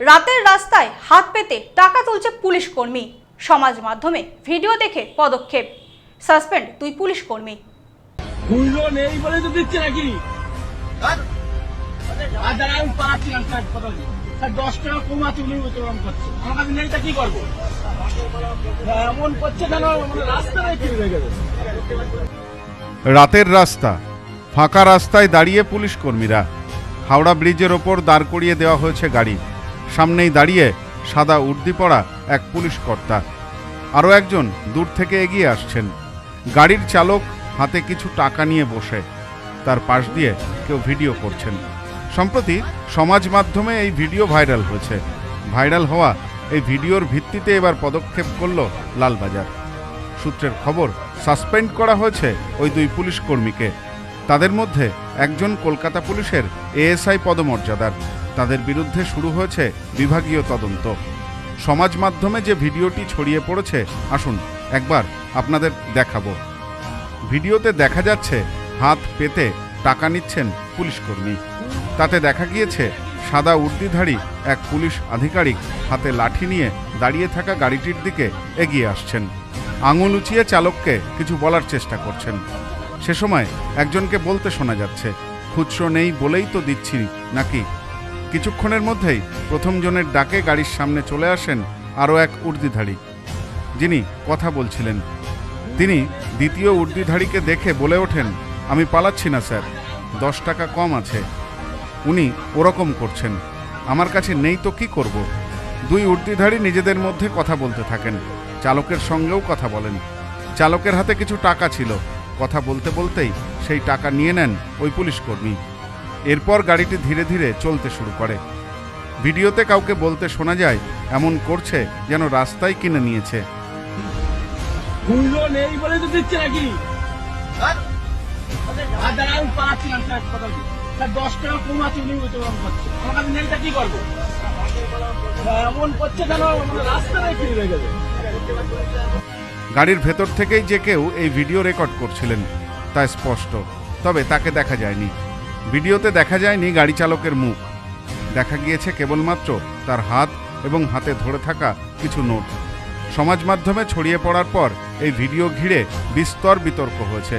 রাতের রাস্তায় হাত পেতে টাকা তুলছে পুলিশ কর্মী। সমাজ মাধ্যমে ভিডিও দেখে পদক্ষেপ। সাসপেন্ড তুই পুলিশ কর্মী। নেই বলে তো দিচ্ছে নাকি? আর যারা আমি পাচ্ছিলাম স্যার কথা বলি। স্যার দশ টাকা কমাতে উনি উত্তোলন করছে। আমার কাছে নেই তা কি করব? এমন করছে কেন? মানে গেছে। রাতের রাস্তা ফাঁকা রাস্তায় দাঁড়িয়ে পুলিশ কর্মীরা। হাওড়া ব্রিজের ওপর দাঁড় করিয়ে দেওয়া হয়েছে গাড়ি। সামনেই দাঁড়িয়ে সাদা উর্দি পরা এক পুলিশ কর্তা। আরও একজন দূর থেকে এগিয়ে আসছেন। গাড়ির চালক হাতে কিছু টাকা নিয়ে বসে। তার পাশ দিয়ে কেউ ভিডিও করছেন। সম্প্রতি সমাজ মাধ্যমে এই ভিডিও ভাইরাল হয়েছে। ভাইরাল হওয়া এই ভিডিওর ভিত্তিতে এবার পদক্ষেপ করল লালবাজার। সূত্রের খবর, সাসপেন্ড করা হয়েছে ওই দুই পুলিশ কর্মীকে। তাদের মধ্যে একজন কলকাতা পুলিশের এএসআই পদমর্যাদার। তাদের বিরুদ্ধে শুরু হয়েছে বিভাগীয় তদন্ত। সমাজ মাধ্যমে যে ভিডিওটি ছড়িয়ে পড়েছে, আসুন একবার আপনাদের দেখাবো। ভিডিওতে দেখা যাচ্ছে, হাত পেতে টাকা নিচ্ছেন পুলিশকর্মী। তাতে দেখা গিয়েছে, সাদা উর্দিধারী এক পুলিশ আধিকারিক হাতে লাঠি নিয়ে দাঁড়িয়ে থাকা গাড়িটির দিকে এগিয়ে আসছেন। আঙুল উঁচিয়ে চালককে কিছু বলার চেষ্টা করছেন। সে সময় একজনকে বলতে শোনা যাচ্ছে, খুচরো নেই বলেই তো দিচ্ছি নাকি কিছুক্ষণের মধ্যেই প্রথম জনের ডাকে গাড়ির সামনে চলে আসেন আরও এক উর্দিধারী যিনি কথা বলছিলেন। তিনি দ্বিতীয় উর্দিধারীকে দেখে বলে ওঠেন, আমি পালাচ্ছি না, স্যার। দশ টাকা কম আছে। উনি ওরকম করছেন। আমার কাছে নেই তো কি করব? দুই উর্দিধারী নিজেদের মধ্যে কথা বলতে থাকেন। চালকের সঙ্গেও কথা বলেন। চালকের হাতে কিছু টাকা ছিল। কথা বলতে বলতেই সেই টাকা নিয়ে নেন ওই পুলিশ কর্মী এরপর গাড়িটি ধীরে ধীরে চলতে শুরু করে। ভিডিওতে কাউকে বলতে শোনা যায় এমন করছে যেন রাস্তায় কিনে নিয়েছে। নেই বলে তো দিচ্ছে নাকি? আর যারা আমি পাচ্ছিলাম স্যার কথা বলি। স্যার দশ টাকা কমাতে উনি করছে। আমার কাছে নেই কি করব? এমন করছে কেন মানে হয়ে গেছে। গাড়ির ভেতর থেকেই যে কেউ এই ভিডিও রেকর্ড করছিলেন তা স্পষ্ট তবে তাকে দেখা যায়নি। ভিডিওতে দেখা যায়নি গাড়ি চালকের মুখ। দেখা গিয়েছে কেবলমাত্র তার হাত এবং হাতে ধরে থাকা কিছু নোট। সমাজ মাধ্যমে ছড়িয়ে পড়ার পর এই ভিডিও ঘিরে বিস্তর বিতর্ক হয়েছে।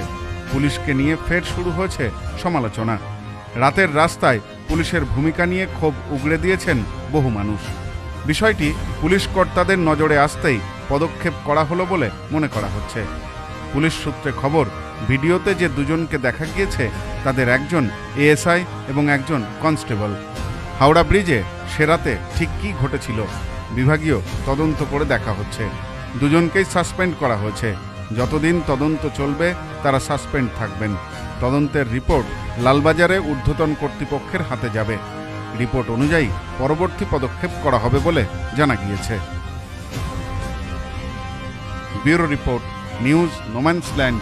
পুলিশকে নিয়ে ফের শুরু হয়েছে সমালোচনা। রাতের রাস্তায় পুলিশের ভূমিকা নিয়ে ক্ষোভ উগড়ে দিয়েছেন বহু মানুষ। বিষয়টি পুলিশ কর্তাদের নজরে আসতেই পদক্ষেপ করা হলো বলে মনে করা হচ্ছে। পুলিশ সূত্রে খবর ভিডিওতে যে দুজনকে দেখা গিয়েছে, তাদের একজন এএসআই এবং একজন কনস্টেবল। হাওড়া ব্রিজে সেরাতে ঠিক কী ঘটেছিল, বিভাগীয় তদন্ত করে দেখা হচ্ছে। দুজনকেই সাসপেন্ড করা হয়েছে। যতদিন তদন্ত চলবে, তারা সাসপেন্ড থাকবেন। তদন্তের রিপোর্ট লালবাজারে ঊর্ধ্বতন কর্তৃপক্ষের হাতে যাবে। রিপোর্ট অনুযায়ী পরবর্তী পদক্ষেপ করা হবে বলে জানা গিয়েছে। Bureau report, news, no man's land.